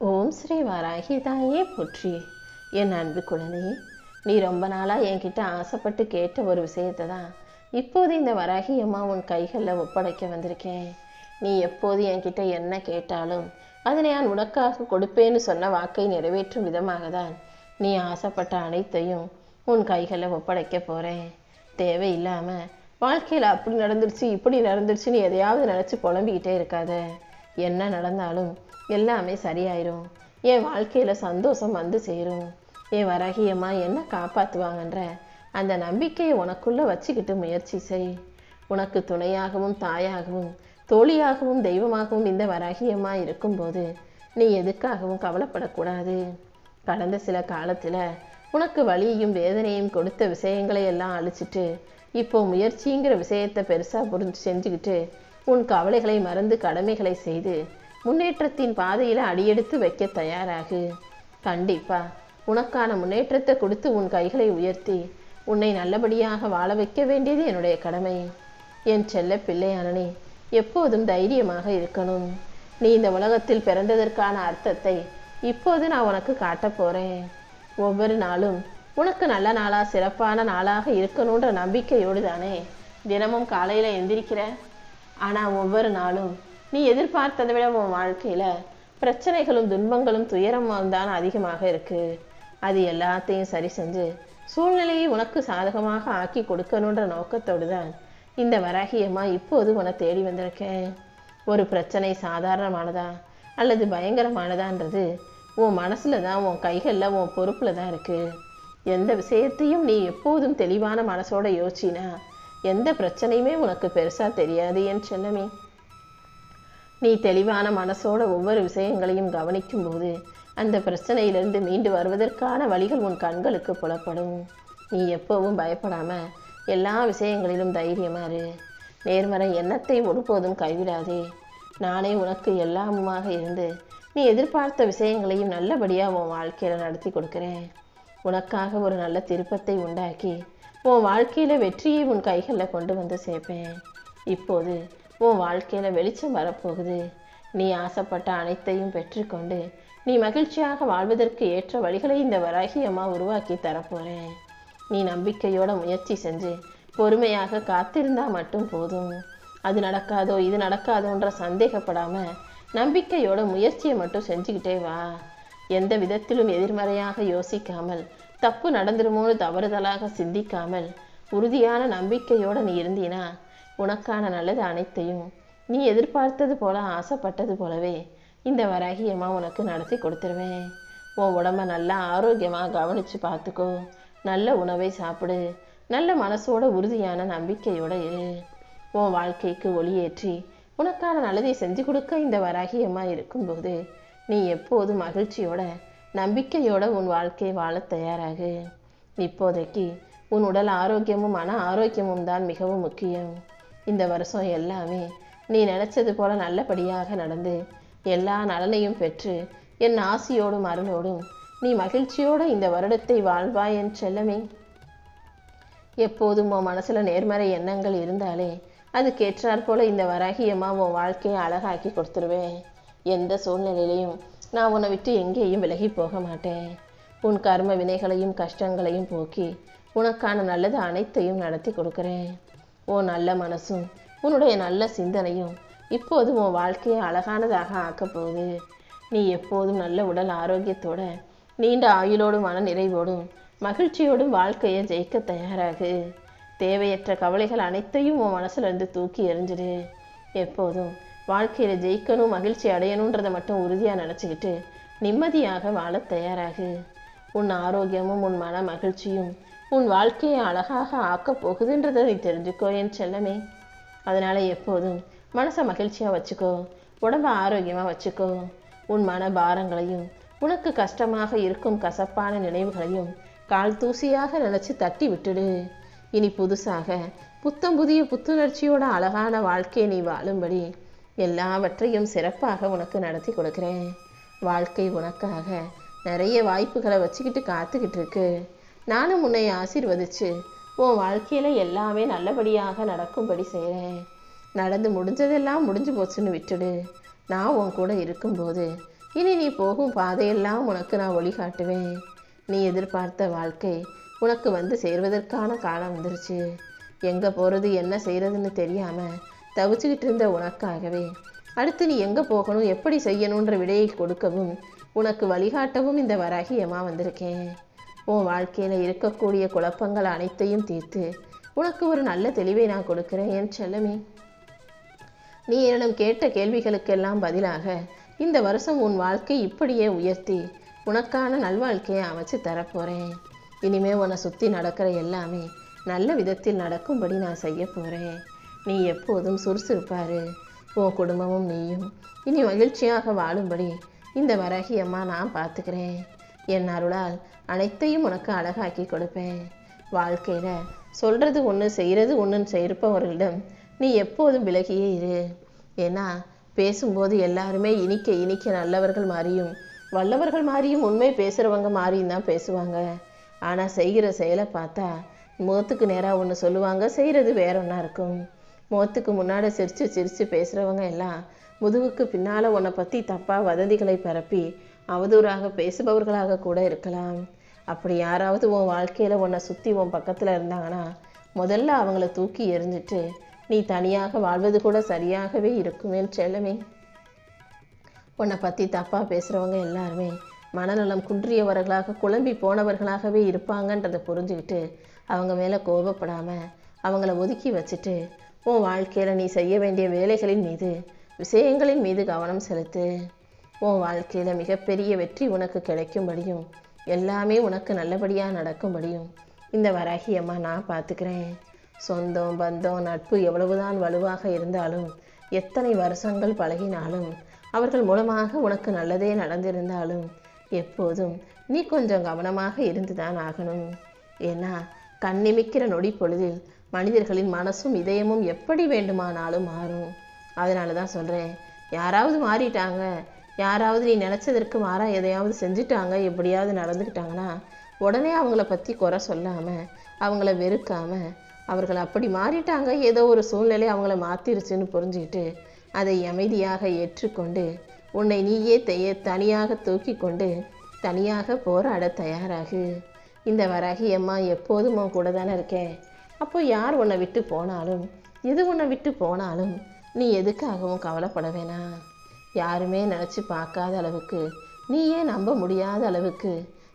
ஓம் ஸ்ரீ வாராகி தாயே போற்றி. என் அன்பு குழந்தையே நீ ரொம்ப நாளாக என்கிட்ட ஆசைப்பட்டு கேட்ட ஒரு விஷயத்தை தான் இப்போது இந்த வராகி அம்மா உன் கைகளில் ஒப்படைக்க வந்திருக்கேன். நீ எப்போது என்கிட்ட என்ன கேட்டாலும் அதை நான் உனக்காக கொடுப்பேன்னு சொன்ன வாக்கை நிறைவேற்றும் விதமாக தான் நீ ஆசைப்பட்ட அனைத்தையும் உன் கைகளில் ஒப்படைக்க போகிறேன் தேவையில்லாமல் வாழ்க்கையில் அப்படி நடந்துருச்சு இப்படி நடந்துருச்சுன்னு எதையாவது நினச்சி புலம்பிக்கிட்டே இருக்காத. என்ன நடந்தாலும் எல்லாமே சரியாயிரும். என் வாழ்க்கையில் சந்தோஷம் வந்து சேரும். என் வராகியம்மா என்ன காப்பாற்றுவாங்கன்ற அந்த நம்பிக்கையை உனக்குள்ளே வச்சுக்கிட்டு முயற்சி செய். உனக்கு துணையாகவும் தாயாகவும் தோழியாகவும் தெய்வமாகவும் இந்த வராகியம்மா இருக்கும்போது நீ எதுக்காகவும் கவலைப்படக்கூடாது. கடந்த சில காலத்தில் உனக்கு வழியையும் வேதனையும் கொடுத்த விஷயங்களை எல்லாம் அழிச்சிட்டு இப்போ முயற்சிங்கிற விஷயத்தை பெருசாக புரிஞ்சு செஞ்சுக்கிட்டு உன் கவலைகளை மறந்து கடமைகளை செய்து முன்னேற்றத்தின் பாதையில் அடியெடுத்து வைக்க தயாராகு. கண்டிப்பா. உனக்கான முன்னேற்றத்தை கொடுத்து உன் கைகளை உயர்த்தி உன்னை நல்லபடியாக வாழ வைக்க வேண்டியது என்னுடைய கடமை. என் செல்ல பிள்ளையானனே எப்போதும் தைரியமாக இருக்கணும். நீ இந்த உலகத்தில் பிறந்ததற்கான அர்த்தத்தை இப்போது நான் உனக்கு காட்டப் போகிறேன் ஒவ்வொரு நாளும் உனக்கு நல்ல நாளாக சிறப்பான நாளாக இருக்கணுன்ற நம்பிக்கையோடு தானே தினமும் காலையில் எந்திரிக்கிற? ஆனால் ஒவ்வொரு நாளும் நீ எதிர்பார்த்ததை விட உன் வாழ்க்கையில பிரச்சனைகளும் துன்பங்களும் துயரமும் தான் அதிகமாக இருக்கு. அது எல்லாத்தையும் சரி செஞ்சு சூழ்நிலையை உனக்கு சாதகமாக ஆக்கி கொடுக்கணுன்ற நோக்கத்தோடு தான் இந்த வராகியம்மா இப்போது உன்னை தேடி வந்திருக்கேன். ஒரு பிரச்சனை சாதாரணமானதா அல்லது பயங்கரமானதான்றது உன் மனசுல தான் உன் கைகளில் உன் பொறுப்புல தான் இருக்கு. எந்த விஷயத்தையும் நீ எப்போதும் தெளிவான மனசோட யோசிச்சினா எந்த பிரச்சனையுமே உனக்கு பெருசா தெரியாது என் செல்லமே. நீ தெளிவான மனசோட ஒவ்வொரு விஷயங்களையும் கவனிக்கும் போது அந்த பிரச்சனையிலிருந்து மீண்டு வருவதற்கான வழிகள் உன் கண்களுக்கு புலப்படும். நீ எப்போவும் பயப்படாம எல்லா விஷயங்களிலும் தைரியமாறு இரு. நேர்மறை எண்ணத்தை ஒருபோதும் கைவிடாதே. நானே உனக்கு எல்லாமுமாக இருந்து நீ எதிர்பார்த்த விஷயங்களையும் நல்லபடியாக உன் வாழ்க்கையில் நடத்தி கொடுக்குறேன். உனக்காக ஒரு நல்ல திருப்பத்தை உண்டாக்கி உன் வாழ்க்கையில் வெற்றியை உன் கைகளில் கொண்டு வந்து சேர்ப்பேன். இப்போது உன் வாழ்க்கையில் வெளிச்சம் வரப்போகுது. நீ ஆசைப்பட்ட அனைத்தையும் பெற்றுக்கொண்டு நீ மகிழ்ச்சியாக வாழ்வதற்கு ஏற்ற வழிகளை இந்த வராகி உருவாக்கி தரப்போறேன். நீ நம்பிக்கையோட முயற்சி செஞ்சு பொறுமையாக காத்திருந்தா மட்டும் போதும். அது நடக்காதோ இது நடக்காதோன்ற சந்தேகப்படாம நம்பிக்கையோட முயற்சியை மட்டும் செஞ்சுக்கிட்டே வா. எந்த விதத்திலும் எதிர்மறையாக யோசிக்காமல் தப்பு நடந்துருமோன்னு தவறுதலாக சிந்திக்காமல் உறுதியான நம்பிக்கையோட நீ இருந்தீனா உனக்கான நல்லது அனைத்தையும் நீ எதிர்பார்த்தது போல ஆசைப்பட்டது போலவே இந்த வராகியமா உனக்கு நடத்தி கொடுத்துருவேன் உன் உடம்ப நல்லா ஆரோக்கியமாக கவனித்து பார்த்துக்கோ. நல்ல உணவை சாப்பிடு. நல்ல மனசோட உறுதியான நம்பிக்கையோட இரு. உன் வாழ்க்கைக்கு ஒளியேற்றி உனக்கான நல்லதை செஞ்சு கொடுக்க இந்த வராகியம்மா இருக்கும்போது நீ எப்போதும் மகிழ்ச்சியோட நம்பிக்கையோட உன் வாழ்க்கை வாழ தயாராகு? இப்போதைக்கு உன் உடல் ஆரோக்கியமும் மன ஆரோக்கியமும் தான் மிகவும் முக்கியம். இந்த வருஷம் எல்லாமே நீ நினச்சது போல நல்லபடியாக நடந்து எல்லா நலனையும் பெற்று என் ஆசியோடும் அருளோடும் நீ மகிழ்ச்சியோட இந்த வருடத்தை வாழ்வாய் என் செல்லமே. எப்போதும் உன் மனசில் நேர்மறை எண்ணங்கள் இருந்தாலே அதுக்கேற்றாற் போல இந்த வராகியம்மா உன் வாழ்க்கையை அழகாக்கி கொடுத்துருவேன். எந்த சூழ்நிலையிலையும் நான் உன்னை விட்டு எங்கேயும் விலகி போக மாட்டேன். உன் கர்ம வினைகளையும் கஷ்டங்களையும் போக்கி உனக்கான நல்லது அனைத்தையும் நடத்தி கொடுக்குறேன். உன் நல்ல மனசும் உன்னுடைய நல்ல சிந்தனையும் இப்போது உன் வாழ்க்கையை அழகானதாக ஆக்கப் போகுது. நீ எப்போதும் நல்ல உடல் ஆரோக்கியத்தோட நீண்ட ஆயுளோடும் மன நிறைவோடும் மகிழ்ச்சியோடும் வாழ்க்கையை ஜெயிக்க தயாராகு. தேவையற்ற கவலைகள் அனைத்தையும் உன் மனசுலேருந்து தூக்கி எறிஞ்சிடு. எப்போதும் வாழ்க்கையில் ஜெயிக்கணும் மகிழ்ச்சி அடையணுன்றதை மட்டும் உறுதியாக நினச்சிக்கிட்டு நிம்மதியாக வாழ தயாராகு. உன் ஆரோக்கியமும் உன் மன மகிழ்ச்சியும் உன் வாழ்க்கையை அழகாக ஆக்கப் போகுதுன்றதை நீ தெரிஞ்சுக்கோ என் செல்லமே. அதனால் எப்போதும் மனசை மகிழ்ச்சியாக வச்சுக்கோ உடம்ப ஆரோக்கியமாக வச்சுக்கோ. உன் மன பாரங்களையும் உனக்கு கஷ்டமாக இருக்கும் கசப்பான நினைவுகளையும் கால் தூசியாக நினச்சி தட்டி விட்டுடு. இனி புதுசாக புத்தம் புதிய புத்துணர்ச்சியோட அழகான வாழ்க்கையை நீ வாழும்படி எல்லாவற்றையும் சிறப்பாக உனக்கு நடத்தி கொடுக்குறேன். வாழ்க்கை உனக்காக நிறைய வாய்ப்புகளை வச்சுக்கிட்டு காத்துக்கிட்டு இருக்கு. நானும் உன்னை ஆசீர்வதிச்சு உன் வாழ்க்கையில் எல்லாமே நல்லபடியாக நடக்கும்படி செய்கிறேன் நடந்து முடிஞ்சதெல்லாம் முடிஞ்சு போச்சுன்னு விட்டுடு. நான் உன் கூட இருக்கும்போது இனி நீ போகும் பாதையெல்லாம் உனக்கு நான் வழிகாட்டுவேன் நீ எதிர்பார்த்த வாழ்க்கை உனக்கு வந்து சேர்வதற்கான காலம் வந்துருச்சு. எங்கே போகிறது என்ன செய்கிறதுன்னு தெரியாமல் தவிச்சுக்கிட்டு இருந்த உனக்காகவே அடுத்து நீ எங்கே போகணும் எப்படி செய்யணுன்ற விடையை கொடுக்கவும் உனக்கு வழிகாட்டவும் இந்த வராகியமா வந்திருக்கேன். உன் வாழ்க்கையில் இருக்கக்கூடிய குழப்பங்கள் அனைத்தையும் தீர்த்து உனக்கு ஒரு நல்ல தெளிவை நான் கொடுக்குறேன் என் செல்லமே. நீ என்னிடம் கேட்ட கேள்விகளுக்கெல்லாம் பதிலாக இந்த வருஷம் உன் வாழ்க்கை இப்படியே உயர்த்தி உனக்கான நல்வாழ்க்கையை அமைச்சு தரப்போகிறேன் இனிமே உன்னை சுற்றி நடக்கிற எல்லாமே நல்ல விதத்தில் நடக்கும்படி நான் செய்ய போகிறேன் நீ எப்போதும் சுறுசுறுப்பாரு. உன் குடும்பமும் நீயும் இனி மகிழ்ச்சியாக வாழும்படி இந்த வரகியம்மா நான் பார்த்துக்கிறேன். என் அருளால் அனைத்தையும் உனக்கு அழகாக்கி கொடுப்பேன். வாழ்க்கையில் சொல்கிறது ஒன்று செய்கிறது ஒன்றுன்னு செய்யிருப்பவர்களிடம் நீ எப்போதும் விலகியே இரு. ஏன்னா பேசும்போது எல்லாருமே இனிக்க இனிக்க நல்லவர்கள் மாறியும் வல்லவர்கள் மாறியும் உண்மை பேசுகிறவங்க மாறியும் தான் பேசுவாங்க. ஆனால் செய்கிற செயலை பார்த்தா முகத்துக்கு நேராக ஒன்று சொல்லுவாங்க செய்கிறது வேற ஒன்றா இருக்கும். முகத்துக்கு முன்னாடி சிரித்து சிரித்து பேசுகிறவங்க எல்லாம் முதுகுக்கு பின்னால் உன்னை பற்றி தப்பாக வதந்திகளை பரப்பி அவதூறாக பேசுபவர்களாக கூட இருக்கலாம். அப்படி யாராவது உன் வாழ்க்கையில் உன்னை சுற்றி உன் பக்கத்தில் இருந்தாங்கன்னா முதல்ல அவங்கள தூக்கி எறிஞ்சிட்டு நீ தனியாக வாழ்வது கூட சரியாகவே இருக்குமே செல்லமே. உன்னை பற்றி தப்பாக பேசுகிறவங்க எல்லாருமே மனநலம் குன்றியவர்களாக குழம்பி போனவர்களாகவே இருப்பாங்கன்றதை புரிஞ்சுக்கிட்டு அவங்க மேலே கோபப்படாமல் அவங்கள ஒதுக்கி வச்சுட்டு உன் வாழ்க்கையில் நீ செய்ய வேண்டிய வேலைகளின் மீது விஷயங்களின் மீது கவனம் செலுத்து. உன் வாழ்க்கையில் மிகப்பெரிய வெற்றி உனக்கு கிடைக்கும்படியும் எல்லாமே உனக்கு நல்லபடியாக நடக்கும்படியும் இந்த வராகியம்மா நான் பார்த்துக்கிறேன். சொந்தம் பந்தம் நட்பு எவ்வளவுதான் வலுவாக இருந்தாலும் எத்தனை வருஷங்கள் பழகினாலும் அவர்கள் மூலமாக உனக்கு நல்லதே நடந்திருந்தாலும் எப்போதும் நீ கொஞ்சம் கவனமாக இருந்துதான் ஆகணும். ஏன்னா கண்ணிமிக்கிற நொடி பொழுதில் மனிதர்களின் மனசும் இதயமும் எப்படி வேண்டுமானாலும் மாறும். அதனால தான் சொல்கிறேன் யாராவது மாறிட்டாங்க யாராவது நீ நினச்சதற்கு மாறாக எதையாவது செஞ்சுட்டாங்க எப்படியாவது நடந்துக்கிட்டாங்கன்னா உடனே அவங்கள பற்றி குறை சொல்லாமல் அவங்கள வெறுக்காமல் அவர்கள் அப்படி மாறிட்டாங்க. ஏதோ ஒரு சூழ்நிலை அவங்கள மாற்றிருச்சுன்னு புரிஞ்சுக்கிட்டு அதை அமைதியாக ஏற்றுக்கொண்டு உன்னை நீயே தைய தனியாக தூக்கி கொண்டு தனியாக போராட தயாராகு. இந்த வராகி அம்மா எப்போதும் உன் கூட தானே இருக்கேன் அப்போ யார் உன்னை விட்டு போனாலும் எது உன்னை விட்டு போனாலும் நீ எதுக்காகவும் கவலைப்பட வேணாம். யாருமே நினச்சி பார்க்காத அளவுக்கு நீயே நம்ப முடியாத அளவுக்கு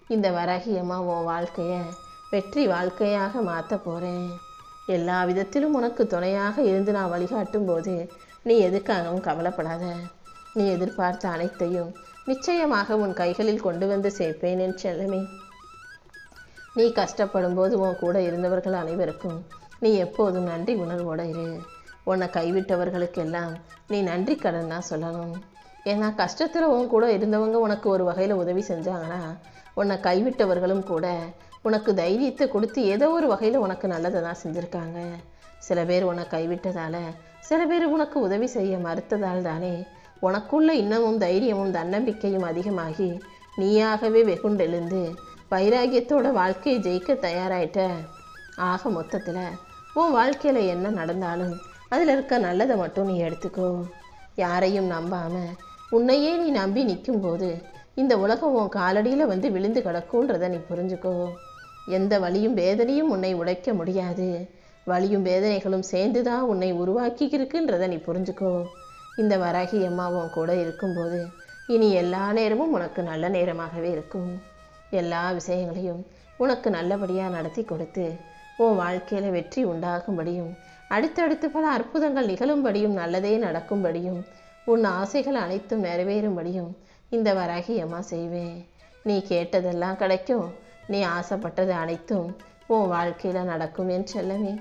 இந்த வரகியம்மா உன் வாழ்க்கையை வெற்றி வாழ்க்கையாக மாற்ற போகிறேன் எல்லா விதத்திலும் உனக்கு துணையாக இருந்து நான் வழிகாட்டும் போது நீ எதுக்காகவும் கவலைப்படாத. நீ எதிர்பார்த்த அனைத்தையும் நிச்சயமாக உன் கைகளில் கொண்டு வந்து சேர்ப்பேன் என் செல்லமே. நீ கஷ்டப்படும் போது உன் கூட இருந்தவர்கள் அனைவருக்கும் நீ எப்போதும் நன்றி உணர்வோட இரு. உன்னை கைவிட்டவர்களுக்கெல்லாம் நீ நன்றி கடன் தான் சொல்லணும். ஏன்னா கஷ்டத்தில் உன் கூட இருந்தவங்க உனக்கு ஒரு வகையில் உதவி செஞ்சாங்கன்னா உன்னை கைவிட்டவர்களும் கூட உனக்கு தைரியத்தை கொடுத்து ஏதோ ஒரு வகையில் உனக்கு நல்லதை தான் செஞ்சுருக்காங்க. சில பேர் உன்னை கைவிட்டதால் சில பேர் உனக்கு உதவி செய்ய மறுத்ததால் தானே உனக்குள்ள இன்னமும் தைரியமும் தன்னம்பிக்கையும் அதிகமாகி நீயாகவே வெகுண்டெழுந்து வைராகியத்தோட வாழ்க்கையை ஜெயிக்க தயாராயிட்ட. ஆக மொத்தத்தில் உன் வாழ்க்கையில் என்ன நடந்தாலும் அதில் இருக்க நல்லதை மட்டும் நீ எடுத்துக்கோ. யாரையும் நம்பாமல் உன்னையே நீ நம்பி நிற்கும்போது இந்த உலகம் உன் காலடியில் வந்து விழுந்து கிடக்குன்றதை நீ புரிஞ்சுக்கோ. எந்த வலியும் வேதனையும் உன்னை உடைக்க முடியாது. வலியும் வேதனைகளும் சேர்ந்து தான் உன்னை உருவாக்கிக்கிருக்குன்றதை நீ புரிஞ்சுக்கோ. இந்த வராகி அம்மா உன் கூட இருக்கும்போது இனி எல்லா நேரமும் உனக்கு நல்ல நேரமாகவே இருக்கும். எல்லா விஷயங்களையும் உனக்கு நல்லபடியாக நடத்தி கொடுத்து உன் வாழ்க்கையில் வெற்றி உண்டாகும்படியும் அடுத்தடுத்து பல அற்புதங்கள் நிகழும்படியும் நல்லதே நடக்கும்படியும் உன் ஆசைகள் அனைத்தும் நிறைவேறும்படியும் இந்த வராகி அம்மா செய்வேன். நீ கேட்டதெல்லாம் கிடைக்கும். நீ ஆசைப்பட்டது அனைத்தும் உன் வாழ்க்கையில் நடக்கும் என் செல்லமே.